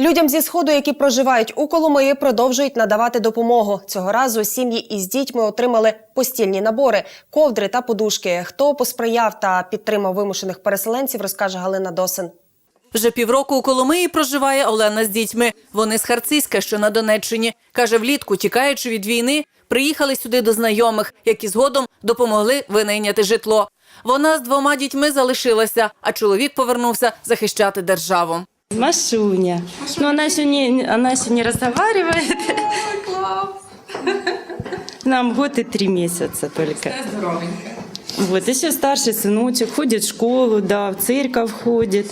Людям зі сходу, які проживають у Коломиї, продовжують надавати допомогу. Цього разу сім'ї із дітьми отримали постільні набори, ковдри та подушки. Хто посприяв та підтримав вимушених переселенців, розкаже Галина Досин. Вже півроку у Коломиї проживає Олена з дітьми. Вони з Харциська, що на Донеччині. Каже, влітку, тікаючи від війни, приїхали сюди до знайомих, які згодом допомогли винайняти житло. Вона з двома дітьми залишилася, а чоловік повернувся захищати державу. Машуня. Но она еще не, она еще не разговаривает. Нам год и три месяца только. Вот, еще старший сыночек ходит в школу, да, в церковь ходит,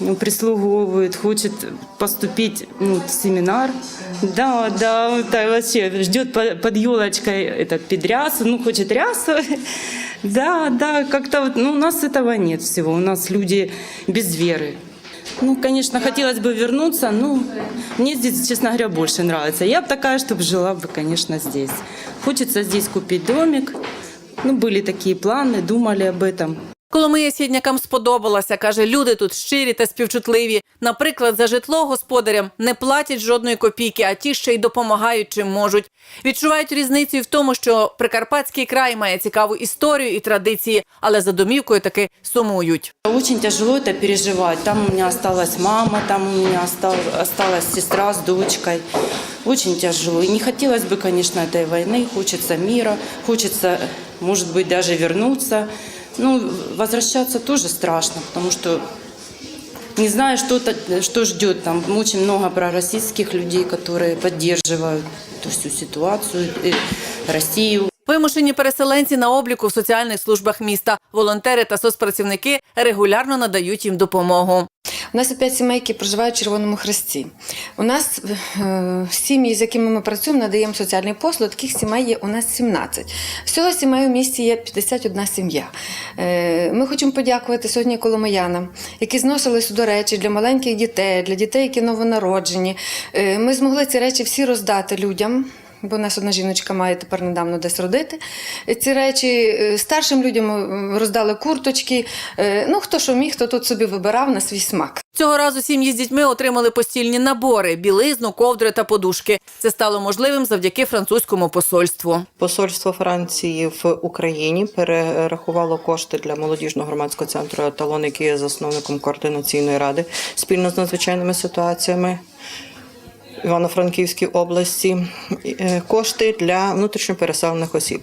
ну, прислуговывает, хочет поступить ну, в семинар. Да, да, так вообще ждет по- под елочкой этот педрясу, ну, хочет рясу. Да, да, как-то вот, ну, у нас этого нет всего, у нас люди без веры. Ну, конечно, хотелось бы вернуться, но мне здесь, честно говоря, больше нравится. Я бы такая, чтобы жила бы, конечно, здесь. Хочется здесь купить домик. Ну, были такие планы, думали об этом. Коломия сіднякам сподобалася. Каже, люди тут щирі та співчутливі. Наприклад, за житло господарям не платять жодної копійки, а ті ще й допомагають чим можуть. Відчувають різницю і в тому, що Прикарпатський край має цікаву історію і традиції, але за домівкою таки сумують. Очень тяжело это переживать. Там у меня осталась мама, там у меня остал- осталась сестра с дочкой. Очень тяжело. И не хотелось бы, конечно, этой войны. Хочется мира, хочется, может быть, даже вернуться. Ну, возвращаться тоже страшно, потому что не знаю, что, то- что ждет там. Очень много пророссийских людей, которые поддерживают эту всю ситуацию, э, Россию. Вимушені переселенці на обліку в соціальних службах міста. Волонтери та соцпрацівники регулярно надають їм допомогу. У нас п'ять сімей, які проживають в Червоному Хресті. У нас е, сім'ї, з якими ми працюємо, надаємо соціальні послуги. Таких сімей є у нас 17. Всього сімей у місті є 51 сім'я. Е, ми хочемо подякувати сьогодні коломиянам, які зносили сюди речі для маленьких дітей, для дітей, які новонароджені. Е, ми змогли ці речі всі роздати людям. Бо у нас одна жіночка має тепер недавно десь родити. Ці речі е, старшим людям е, роздали курточки. Е, Ну, хто що міг, хто тут собі вибирав на свій смак. Цього разу сім'ї з дітьми отримали постільні набори, білизну, ковдри та подушки. Це стало можливим завдяки французькому посольству. Посольство Франції в Україні перерахувало кошти для молодіжного громадського центру «Еталон», який є засновником координаційної ради спільно з надзвичайними ситуаціями. Івано-Франківській області е, кошти для внутрішньопереселених осіб.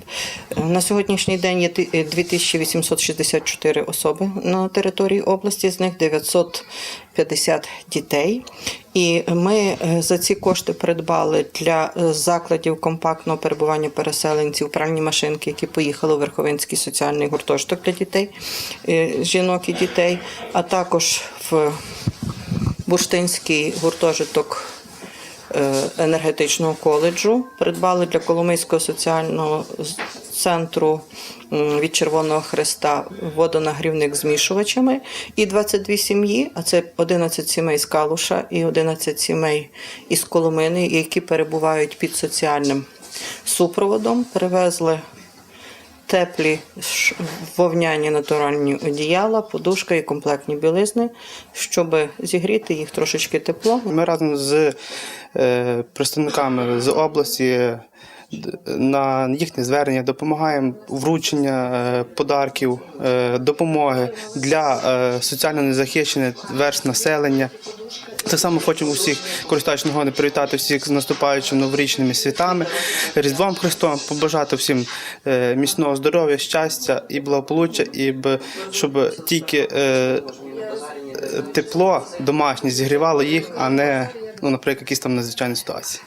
Е, На сьогоднішній день є ти- е, 2864 особи на території області, з них 950 дітей. І ми за ці кошти придбали для закладів компактного перебування переселенців пральні машинки, які поїхали у Верховинський соціальний гуртожиток для дітей, жінок і дітей, а також в Бурштинський гуртожиток енергетичного коледжу. Придбали для Коломийського соціального центру від Червоного Хреста водонагрівник змішувачами і 22 сім'ї, а це 11 сімей з Калуша і 11 сімей із Коломини, які перебувають під соціальним супроводом. Привезли теплі вовняні натуральні одіяла, подушка і комплектні білизни, щоб зігріти їх трошечки тепло. Ми разом з е, представниками з області е, на їхнє звернення допомагаємо вручення е, подарків, допомоги для соціально незахищених верст населення. Так само хочемо усіх, користуючись нагоди, привітати всіх з наступаючими новорічними святами, Різдвом Христом, побажати всім е, міцного здоров'я, щастя і благополуччя, і щоб тільки е, тепло домашнє зігрівало їх, а не, ну, наприклад, якісь там надзвичайні ситуації.